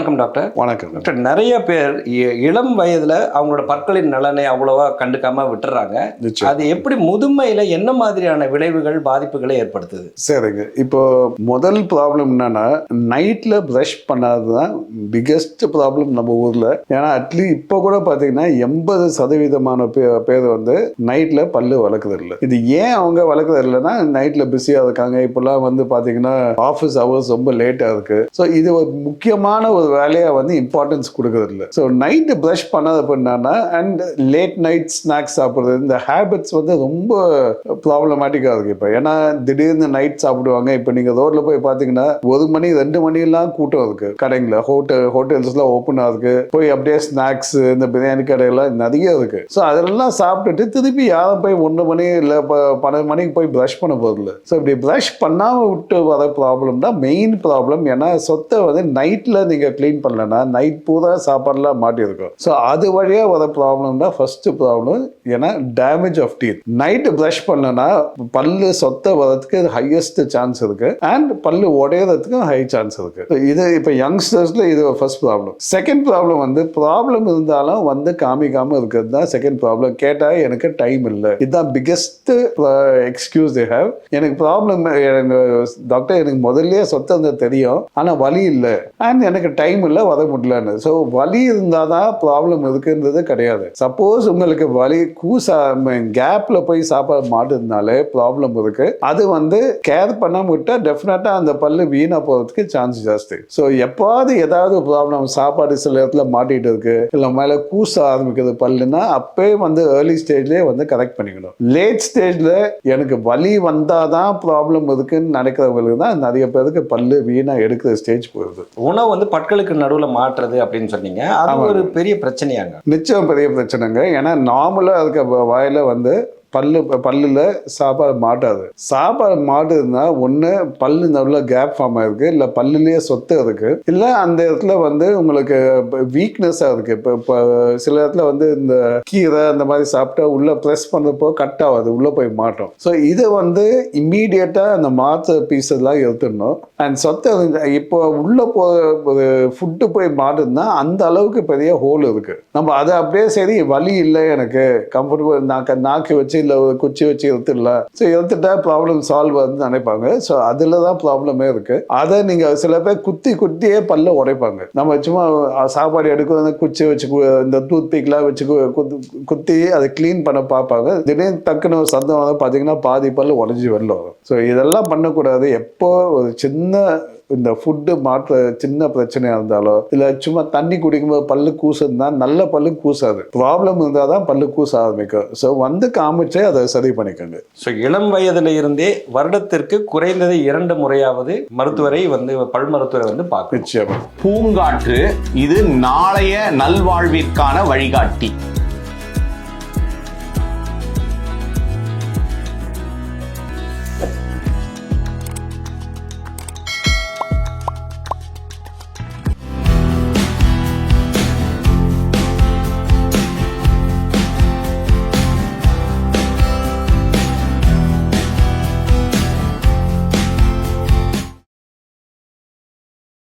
வணக்கம் டாக்டர். வணக்கம் டாக்டர். நிறைய பேர் இளம் வயதுல அவங்களோட பற்களின் நலனை அவ்வளவா கண்டுக்காம விட்டுறாங்க. அது எப்படி முதுமையில என்ன மாதிரியான விளைவுகள் பாதிப்புகளை ஏற்படுத்துது? சரிங்க. இப்போ முதல் ப்ராப்ளம் என்னன்னா நைட்ல ப்ரஷ் பண்ணாதது தான் பிக்கெஸ்ட் ப்ராப்ளம் நம்ம ஊர்ல. ஏன்னா அட்லீஸ்ட் இப்போ கூட பார்த்தீங்கன்னா எண்பது சதவீதமான பேர் வந்து நைட்ல பல்லு வளர்க்குறது இல்லை இது ஏன் அவங்க வளர்க்குறது இல்லைன்னா நைட்ல பிஸியாக இருக்காங்க. இப்போல்லாம் வந்து பார்த்தீங்கன்னா ஆஃபீஸ் ஹவர்ஸ் ரொம்ப லேட்டாக இருக்கு. ஸோ இது ஒரு முக்கியமான ஒரு வேலையாக வந்து இம்பார்ட்டன்ஸ் கொடுக்கறதில்ல. ஸோ நைட்டு ப்ரஷ் பண்ணாத என்னன்னா அண்ட் லேட் நைட் ஸ்நாக்ஸ் சாப்பிட்றது. இந்த ஹேபிட்ஸ் வந்து ரொம்ப ப்ராப்ளமேட்டிக்காக இருக்குது இப்போ. ஏன்னா திடீர்னு நைட் சாப்பிடுவாங்க. இப்போ நீங்கள் ரோட்டில் போய் பார்த்தீங்கன்னா ஒரு மணி ரெண்டு மணிலாம் கூட்டம் இருக்குது கடைங்கள ஹோட்டல் ஹோட்டல்ஸ்லாம் ஓப்பன் ஆகுது போய் அப்படியே ஸ்நாக்ஸ் இந்த பிரியாணி கடையெல்லாம் நிறைய இருக்குது ஸோ அதெல்லாம் சாப்பிட்டுட்டு திருப்பி யாரும் போய் ஒன்று மணி இல்லை பன்னெண்டு மணிக்கு போய் ப்ரஷ் பண்ண போதில்ல ஸோ இப்படி ப்ரஷ் பண்ணாமல் விட்டு வர ப்ராப்ளம் தான் மெயின் ப்ராப்ளம் ஏன்னா சொத்தை வந்து நைட்டில் நீங்கள் க்ளீன் பண்ணலன்னா நைட் பூரா சாப்பாடுலாம் மாட்டியிருக்கும் ஸோ அது வழியாக வர ப்ராப்ளம் தான் ஃபஸ்ட்டு ப்ராப்ளம் ஏன்னா damage of teeth night brush பண்ணனா பல்லு சொத்தை வரதுக்கு ஹையஸ்ட் சான்ஸ் இருக்குது அண்ட் பல்லு உடையறதுக்கும் ஹை சான்ஸ் இருக்குது இது இப்போ யங்ஸ்டர்ஸில் இது ஃபர்ஸ்ட் ப்ராப்ளம் செகண்ட் ப்ராப்ளம் வந்து ப்ராப்ளம் இருந்தாலும் வந்து காமிக்காமல் இருக்கிறது தான் செகண்ட் ப்ராப்ளம் கேட்டால் எனக்கு டைம் இல்லை. இதுதான் பிக்கஸ்ட் எக்ஸ்கியூஸ் தே ஹேவ் எனக்கு ப்ராப்ளம் டாக்டர் எனக்கு முதல்ல சொத்தை தெரியும். ஆனால் வழி இல்லை. அண்ட் எனக்கு டைம் டைம் இல்லை வர முடியலன்னு ஸோ வலி இருந்தால் தான் ப்ராப்ளம் இருக்குன்றது கிடையாது. சப்போஸ் உங்களுக்கு வலி கூசா கேப்பில் போய் சாப்பாடு மாட்டுறதுனாலே ப்ராப்ளம் இருக்கு. அது வந்து கேர் பண்ணாம விட்டால் டெஃபினட்டாக அந்த பல்லு வீணாக போகிறதுக்கு சான்ஸ் ஜாஸ்தி. ஸோ எப்பாவது ஏதாவது ப்ராப்ளம் சாப்பாடு சில இடத்துல மாட்டிகிட்டு இருக்கு. இல்லை மேலே கூச ஆரம்பிக்கிறது பல்லுன்னா அப்பே வந்து ஏர்லி ஸ்டேஜ்லேயே வந்து கரெக்ட் பண்ணிக்கணும். லேட் ஸ்டேஜில் எனக்கு வலி வந்தால் தான் ப்ராப்ளம் இருக்குன்னு நினைக்கிறவங்களுக்கு தான் நிறைய பேருக்கு பல்லு வீணாக எடுக்கிற ஸ்டேஜ் போகுது. உணவு வந்து பற்களுக்கு நடுவுல மாற்றுறது அப்படின்னு சொன்னீங்க. அது. ஒரு பெரிய பிரச்சனையாங்க. நிச்சயம் பெரிய பிரச்சனைங்க. ஏன்னா நார்மலாக வ- வாயில வந்து பல்லு பல்லில் சாப்பாடு மாட்டாது. சாப்பாடு மாட்டுதுன்னா ஒன்று பல்லு நடுவில் கேப் ஃபார்ம் ஆயிருக்கு. இல்லை பல்லுலேயே சொத்து இருக்கு. இல்லை அந்த இடத்துல வந்து உங்களுக்கு வீக்னஸாக இருக்கு. இப்போ இப்போ சில இடத்துல வந்து இந்த கீரை அந்த மாதிரி சாப்பிட்டா உள்ளே ப்ரெஸ் பண்ணுறப்போ கட் ஆகாது. உள்ளே போய் மாட்டோம். ஸோ இதை வந்து இம்மீடியட்டாக அந்த மாற்ற பீஸெல்லாம் எடுத்துடணும். அண்ட் சொத்தை வந்து இப்போ உள்ளே போ ஒரு ஃபுட்டு போய் மாட்டுதுன்னா அந்த அளவுக்கு பெரிய ஹோல் இருக்கு. நம்ம அதை அப்படியே சரி வலி இல்லை எனக்கு. கம்ஃபர்டபுள் நாக்க நாக்கு வச்சு இல்லை ஒரு குச்சி வச்சு எடுத்துடலாம் ஸோ எடுத்துட்டா ப்ராப்ளம் சால்வ் ஆகுதுன்னு நினைப்பாங்க. ஸோ அதில் தான் ப்ராப்ளமே இருக்குது அதை நீங்கள் சில பேர் குத்தி குத்தியே பல்ல உடைப்பாங்க. நம்ம சும்மா சாப்பாடு எடுக்கிறது குச்சி வச்சு இந்த டூத் பீக்லாம் வச்சு குத்து- குத்தி அதை க்ளீன் பண்ண பார்ப்பாங்க. திடீர்னு டக்குன்னு ஒரு சந்தம் வந்து பார்த்தீங்கன்னா பாதி பல்லு உடஞ்சி வெளில வரும். ஸோ இதெல்லாம் பண்ணக்கூடாது. எப்போ ஒரு சின்ன இந்த ஃபுட்டு மாற்ற சின்ன பிரச்சனையா இருந்தாலோ இல்லை சும்மா தண்ணி குடிக்கும்போது பல்லு கூசுதுன்னா நல்ல பல்லு கூசாது. ப்ராப்ளம் இருந்தால் தான் பல்லு கூச ஆரம்பிக்கும். ஸோ வந்து காமிச்சே அதை சரி பண்ணிக்கோங்க. ஸோ இளம் வயதுல இருந்தே வருடத்திற்கு குறைந்தது இரண்டு முறையாவது மருத்துவரை வந்து பல் மருத்துவரை வந்து பார்க்கணும். நிச்சயமா. பூங்காற்று இது நாளைய நல்வாழ்விற்கான வழிகாட்டி.